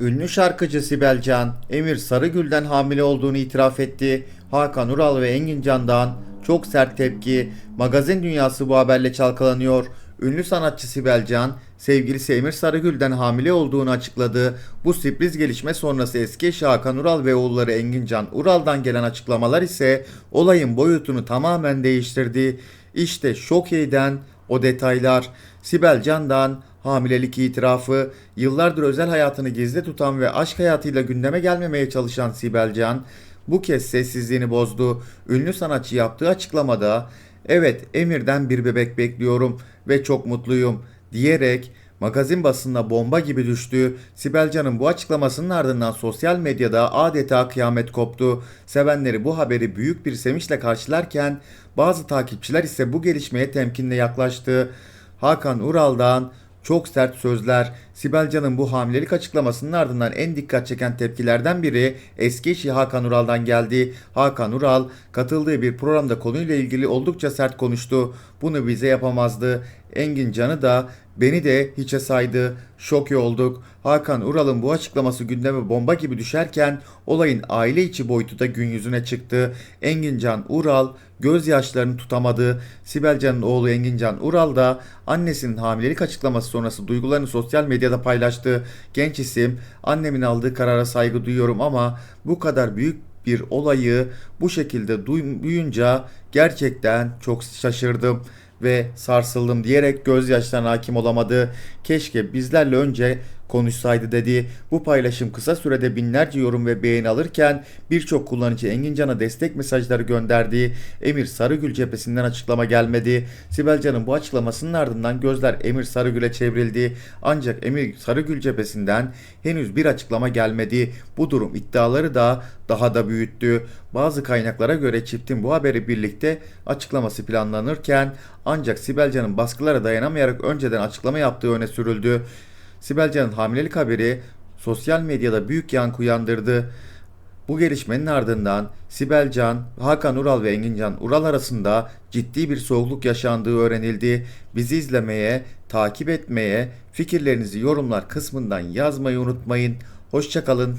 Ünlü şarkıcı Sibel Can, Emir Sarıgül'den hamile olduğunu itiraf etti. Hakan Ural ve Engin Can'dan çok sert tepki. Magazin dünyası bu haberle çalkalanıyor. Ünlü sanatçı Sibel Can, sevgilisi Emir Sarıgül'den hamile olduğunu açıkladı. Bu sürpriz gelişme sonrası eski eşi Hakan Ural ve oğulları Engin Can Ural'dan gelen açıklamalar ise olayın boyutunu tamamen değiştirdi. İşte şok o detaylar. Sibel Can'dan hamilelik itirafı, yıllardır özel hayatını gizli tutan ve aşk hayatıyla gündeme gelmemeye çalışan Sibel Can, bu kez sessizliğini bozdu. Ünlü sanatçı yaptığı açıklamada, "Evet, Emir'den bir bebek bekliyorum ve çok mutluyum." diyerek magazin basınına bomba gibi düştü. Sibel Can'ın bu açıklamasının ardından sosyal medyada adeta kıyamet koptu. Sevenleri bu haberi büyük bir sevinçle karşılarken bazı takipçiler ise bu gelişmeye temkinle yaklaştı. Hakan Ural'dan çok sert sözler. Sibel Can'ın bu hamilelik açıklamasının ardından en dikkat çeken tepkilerden biri eski eşi Hakan Ural'dan geldi. Hakan Ural katıldığı bir programda konuyla ilgili oldukça sert konuştu. Bunu bize yapamazdı. Engin Can'ı da beni de hiçe saydı. Şok olduk. Hakan Ural'ın bu açıklaması gündeme bomba gibi düşerken olayın aile içi boyutu da gün yüzüne çıktı. Engin Can Ural gözyaşlarını tutamadı. Sibel Can'ın oğlu Engin Can Ural da annesinin hamilelik açıklaması sonrası duygularını sosyal medyada paylaştı. Genç isim annemin aldığı karara saygı duyuyorum ama bu kadar büyük bir olayı bu şekilde duy- duyunca gerçekten çok şaşırdım ve sarsıldım diyerek gözyaşlarına hakim olamadı. Keşke bizlerle önce konuşsaydı dedi. Bu paylaşım kısa sürede binlerce yorum ve beğeni alırken birçok kullanıcı Engin Can'a destek mesajları gönderdi. Emir Sarıgül cephesinden açıklama gelmedi. Sibel Can'ın bu açıklamasının ardından gözler Emir Sarıgül'e çevrildi. Ancak Emir Sarıgül cephesinden henüz bir açıklama gelmedi. Bu durum iddiaları da daha da büyüttü. Bazı kaynaklara göre çiftin bu haberi birlikte açıklaması planlanırken ancak Sibel Can'ın baskılara dayanamayarak önceden açıklama yaptığı öne sürüldü. Sibel Can'ın hamilelik haberi sosyal medyada büyük yankı uyandırdı. Bu gelişmenin ardından Sibel Can, Hakan Ural ve Engin Can Ural arasında ciddi bir soğukluk yaşandığı öğrenildi. Bizi izlemeye, takip etmeye, fikirlerinizi yorumlar kısmından yazmayı unutmayın. Hoşçakalın.